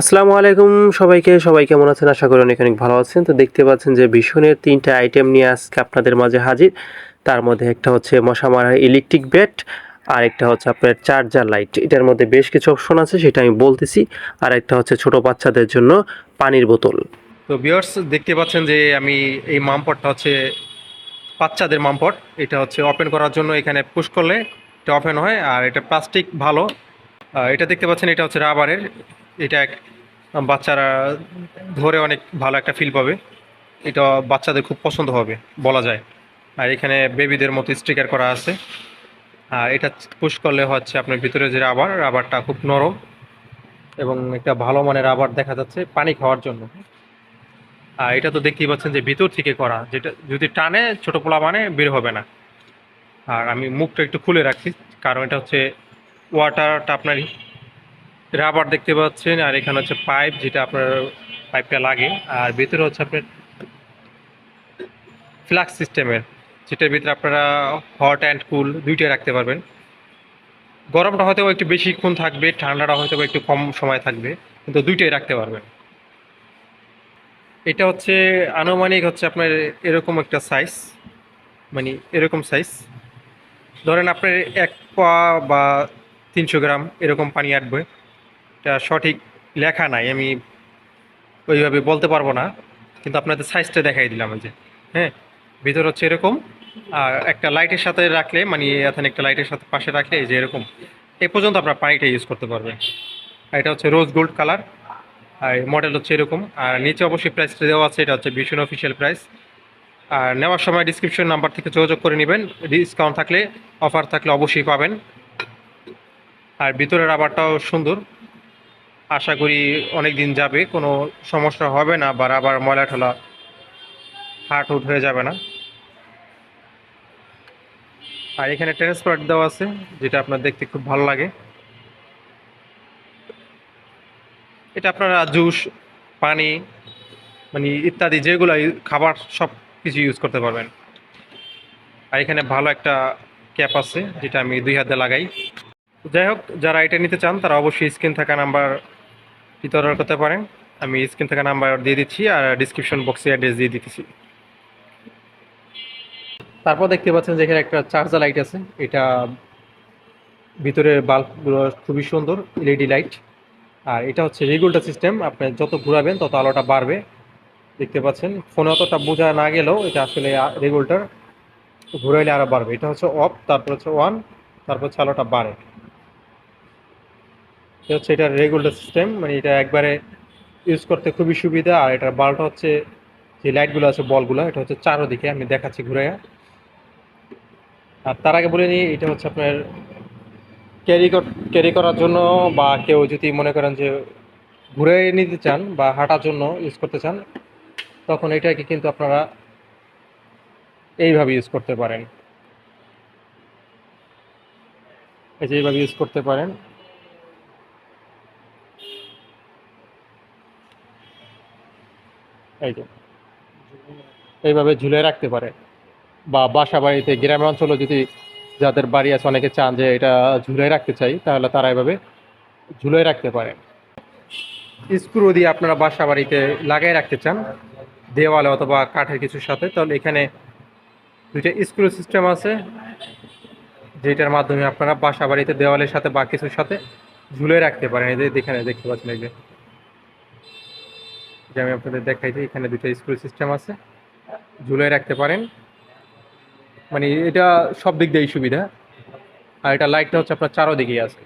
আসসালামু আলাইকুম সবাইকে। সবাই কেমন আছেন? আশা করি অনেক অনেক ভালো আছেন। তো দেখতে পাচ্ছেন যে ভীষণের তিনটা আইটেম নিয়ে আজকে আপনাদের মাঝে হাজির। তার মধ্যে একটা হচ্ছে মশা মারা ইলেকট্রিক ব্যাট আর একটা হচ্ছে আপনার চার্জার লাইট এটার মধ্যে বেশ কিছু অপশন আছে, সেটা আমি বলতেছি। আর একটা হচ্ছে ছোট বাচ্চাদের জন্য পানির বোতল। তো বিয়ার্স দেখতে পাচ্ছেন যে আমি এই মামপটটা হচ্ছে বাচ্চাদের মামপট। এটা হচ্ছে ওপেন করার জন্য এখানে পুশ করলে এটা ওপেন হয়, আর এটা প্লাস্টিক ভালো। এটা দেখতে পাচ্ছেন, এটা হচ্ছে রাবারের এটা এক- বাচ্চারা ধরে অনেক ভালো একটা ফিল পাবে। এটা বাচ্চাদের খুব পছন্দ হবে, বলা যায়। আর এখানে বেবিদের মতো স্টিকার করা আছে। আর এটা পুশ করলে হচ্ছে আপনার ভিতরে যে রাবার রাবারটা খুব নরম এবং একটা ভালো মানের রাবার দেখা যাচ্ছে পানি খাওয়ার জন্য। আর এটা তো দেখতেই পাচ্ছেন যে ভিতর থেকে করা, যেটা যদি টানে ছোট পোলা মানে বের হবে না। আর আমি মুখটা একটু খুলে রাখছি, কারণ এটা হচ্ছে ওয়াটারটা আপনার রাবার দেখতে পাচ্ছেন, আর এখানে হচ্ছে পাইপ, যেটা আপনার পাইপটা লাগে। আর ভিতরে হচ্ছে আপনার ফ্লাক্স সিস্টেমের, যেটার ভিতরে আপনারা হট অ্যান্ড কুল দুইটাই রাখতে পারবেন। গরমটা হয়তো একটু বেশিক্ষণ থাকবে, ঠান্ডাটা হয়তো একটু কম সময় থাকবে, কিন্তু দুইটাই রাখতে পারবেন। এটা হচ্ছে আনুমানিক হচ্ছে আপনার এরকম একটা সাইজ মানে এরকম সাইজ ধরেন আপনার এক পা বা তিনশো গ্রাম এরকম পানি আটবে সঠিক লেখা নাই, আমি ওইভাবে বলতে পারব না, কিন্তু আপনাদের সাইজটা দেখাই দিলাম যে হ্যাঁ? ভিতর হচ্ছে এরকম, আর একটা লাইটের সাথে রাখলে মানে এখানে একটা লাইটের সাথে পাশে রাখলে এই যে এরকম, এ পর্যন্ত আপনার পানিটা ইউজ করতে পারবেন। আর এটা হচ্ছে রোজ গোল্ড কালার আর মডেল হচ্ছে এরকম, আর নিচে অবশ্যই প্রাইসটা দেওয়া আছে, এটা হচ্ছে ভীষণ অফিসিয়াল প্রাইস আর নেওয়ার সময় ডিসক্রিপশন নাম্বার থেকে যোগাযোগ করে নেবেন ডিসকাউন্ট থাকলে অফার থাকলে অবশ্যই পাবেন। আর ভিতরের রাবারটাও সুন্দর আশা করি অনেক দিন যাবে, কোনো সমস্যা হবে না বা আবার ময়লা ঠলা হাট উট হয়ে যাবে না। আর এখানে ট্রান্সপারেন্ট দেওয়া আছে, যেটা আপনার দেখতে খুব ভালো লাগে। এটা আপনারা জুস, পানি মানে ইত্যাদি যেগুলো খাবার সব কিছু ইউজ করতে পারবেন। আর এখানে ভালো একটা ক্যাপ আছে, যেটা আমি দুই হাতে লাগাই। যাই হোক, যারা এটা নিতে চান, তারা অবশ্যই স্ক্রিন থাকা নাম্বার অর্ডার করতে পারেন। আমি স্ক্রিন থেকে নাম্বার দিয়ে দিচ্ছি আর ডিসক্রিপশন বক্সে অ্যাড্রেস দিয়ে দিতেছি। তারপর দেখতে পাচ্ছেন যে এখানে একটা চার্জার লাইট আছে। এটা ভিতরের বাল্বগুলো খুবই সুন্দর এলইডি লাইট আর এটা হচ্ছে রেগুলেটর সিস্টেম আপনি যত ঘুরাবেন তত আলোটা বাড়বে। দেখতে পাচ্ছেন ফোনে অতটা বোঝা না গেলেও এটা আসলে রেগুলেটর ঘুরাইলে আরও বাড়বে। এটা হচ্ছে অফ তারপর হচ্ছে ওয়ান তারপর হচ্ছে আলোটা বাড়ে। এটা হচ্ছে এটা রেগুলেটর সিস্টেম মানে এটা একবারে ইউজ করতে খুবই সুবিধা। আর এটার বাল্বটা হচ্ছে যে লাইটগুলো আছে, বলগুলো, এটা হচ্ছে চারোদিকে, আমি দেখাচ্ছি ঘুরে। আর তার আগে বলে নিই, এটা হচ্ছে আপনার ক্যারি ক্যারি করার জন্য বা কেউ যদি মনে করেন যে ঘুরে নিতে চান বা হাঁটার জন্য ইউজ করতে চান, তখন এটাকে কিন্তু আপনারা এইভাবে ইউজ করতে পারেন। এই যে এইভাবে ইউজ করতে পারেন। এই যে। এইভাবে ঝুলে রাখতে পারে। বা বাসা বাড়িতে গ্রামে অঞ্চলে যদি যাদের বাড়ি আছে, অনেকে চান যে এটা ঝুলে রাখতে চাই, তাহলে তারা এভাবে ঝুলে রাখতে পারে। স্ক্রু দিয়ে আপনারা বাসা বাড়িতে লাগাই রাখতে চান, দেওয়ালে অথবা কাঠের কিছুর সাথে, তাহলে এখানে দুইটা স্ক্রু সিস্টেম আছে, যেটার মাধ্যমে আপনারা বাসা বাড়িতে দেওয়ালের সাথে বা কিছুর সাথে ঝুলে রাখতে পারেন। যে এখানে দেখতে পাচ্ছেন, এই যে আমি আপনাদের দেখাই যে এখানে দুটো স্ক্রু সিস্টেম আছে। ঝুলে রাখতে পারেন। মানে এটা সব দিক দিয়েই সুবিধা। আর এটা লাইটটা হচ্ছে আপনার চারোদিকেই আছে।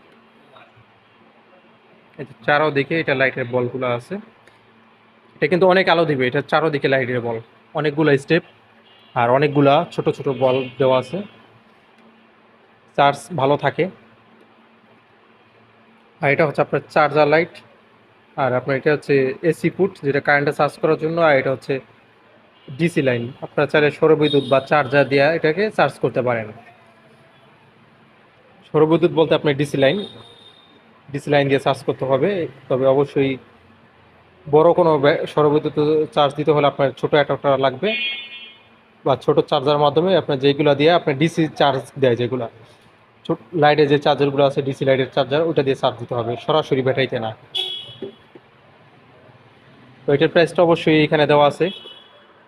চারোদিকে এটা লাইটের বলগুলো আছে। এটা কিন্তু অনেক আলো দিবে। এটা চারোদিকে লাইটের বল। অনেকগুলো স্টেপ আর অনেকগুলা ছোট ছোট বল দেওয়া আছে। চার্জ ভালো থাকে। আর এটা হচ্ছে আপনার চার্জার লাইট। আর আপনার এটা হচ্ছে এসি পুট যেটা কারেন্টে চার্জ করার জন্য, আর এটা হচ্ছে ডিসি লাইন আপনারা চাইলে সৌরবিদ্যুৎ বা চার্জার দিয়ে এটাকে চার্জ করতে পারেন। সৌরবিদ্যুৎ বলতে আপনার ডিসি লাইন ডিসি লাইন দিয়ে চার্জ করতে হবে। তবে অবশ্যই বড় কোনো সৌরবিদ্যুৎ চার্জ দিতে হলে আপনার ছোট একটা লাগবে। বা ছোট চার্জার মাধ্যমে আপনার যেগুলো দিয়ে আপনার ডিসি চার্জ দেয় যেগুলো। ছোট লাইটের যে চার্জারগুলো আছে ডিসি লাইটের চার্জার ওটা দিয়ে চার্জ দিতে হবে। সরাসরি ব্যাটারিতে না। তো এটার প্রাইসটা অবশ্যই এখানে দেওয়া আছে।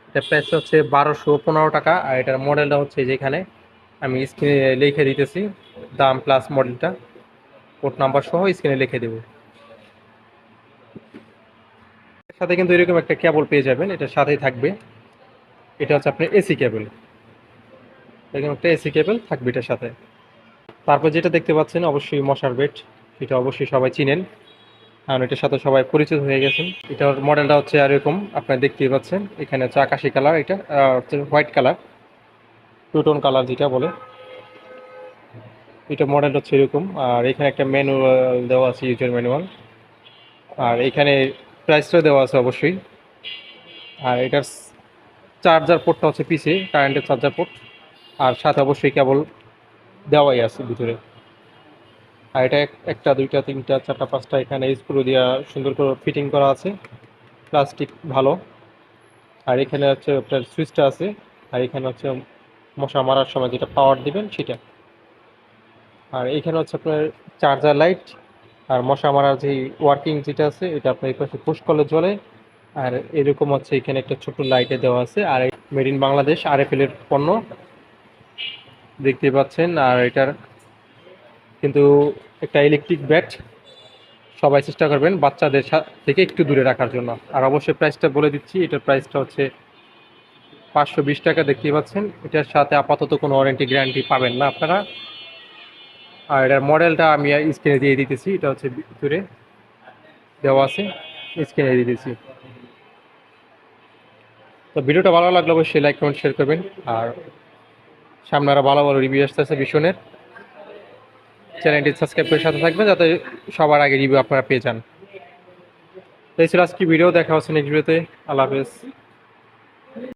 এটার প্রাইসটা হচ্ছে বারোশো পনেরো টাকা, আর এটার মডেলটা হচ্ছে যেখানে আমি স্ক্রিনে লিখে দিতেছি, দাম প্লাস মডেলটা কোড নাম্বার সহ স্ক্রিনে লিখে দেবো। সাথে কিন্তু এরকম একটা কেবল পেয়ে যাবেন, এটার সাথেই থাকবে। এটা হচ্ছে আপনার এসি কেবল এরকম একটা এসি কেবল থাকবে এটার সাথে। তারপর যেটা দেখতে পাচ্ছেন, অবশ্যই মশার বেড এটা অবশ্যই সবাই চিনেন। কারণ এটার সাথে সবাই পরিচিত হয়ে গেছেন। এটার মডেলটা হচ্ছে আর এরকম, আপনারা দেখতেই পাচ্ছেন। এখানে হচ্ছে আকাশি কালার, এটা হচ্ছে হোয়াইট কালার টুটোন কালার যেটা বলে। এটা মডেল হচ্ছে এরকম, আর এখানে একটা ম্যানুয়াল দেওয়া আছে, ইউজার ম্যানুয়াল। আর এখানে প্রাইসটা দেওয়া আছে অবশ্যই। আর এটার চার্জার পোর্টটা হচ্ছে পিছে কারেন্টের চার্জার পোর্ট। আর সাথে অবশ্যই কেবল দেওয়াই আছে ভিতরে। আর এটা একটা, দুইটা, তিনটা, চারটা, পাঁচটা এখানে স্ক্রু দিয়া সুন্দর করে ফিটিং করা আছে। প্লাস্টিক ভালো। আর এখানে হচ্ছে আপনার সুইচটা আছে। আর এখানে হচ্ছে মশা মারার সময় যেটা পাওয়ার দিবেন সেটা। আর এখানে হচ্ছে আপনার চার্জার লাইট আর মশা মারার যে ওয়ার্কিং যেটা আছে, এটা আপনার এই পাশে পুশ করলে জ্বলে আর এরকম হচ্ছে এখানে একটা ছোট লাইটে দেওয়া আছে। আর মেড ইন বাংলাদেশ আর এর পণ্য। দেখতে পাচ্ছেন। আর এটার কিন্তু একটা ইলেকট্রিক ব্যাট সবাই চেষ্টা করবেন বাচ্চাদের থেকে একটু দূরে রাখার জন্য। আর অবশ্যই প্রাইসটা বলে দিচ্ছি, এটার প্রাইসটা হচ্ছে পাঁচশো বিশ টাকা দেখতেই পাচ্ছেন। এটার সাথে আপাতত কোনো ওয়ারেন্টি গ্যারান্টি পাবেন না আপনারা। আর এটার মডেলটা আমি স্ক্রিনে দিয়ে দিতেছি, এটা হচ্ছে ভিতরে দেওয়া আছে স্ক্রিনে দিয়ে দিতেছি। তো ভিডিওটা ভালো লাগলে অবশ্যই লাইক কমেন্ট শেয়ার করবেন। আর সামনে আরও ভালো ভালো রিভিউ আসতেছে ভীষণের। চ্যানেলটি সাবস্ক্রাইব করে সাথে থাকবেন যাতে সবার আগে রিভিউ আপনারা পেয়ে যান। এই ছিল আজকে ভিডিও, দেখা হচ্ছে নেক্সট ভিডিওতে আল্লাহ হাফেজ।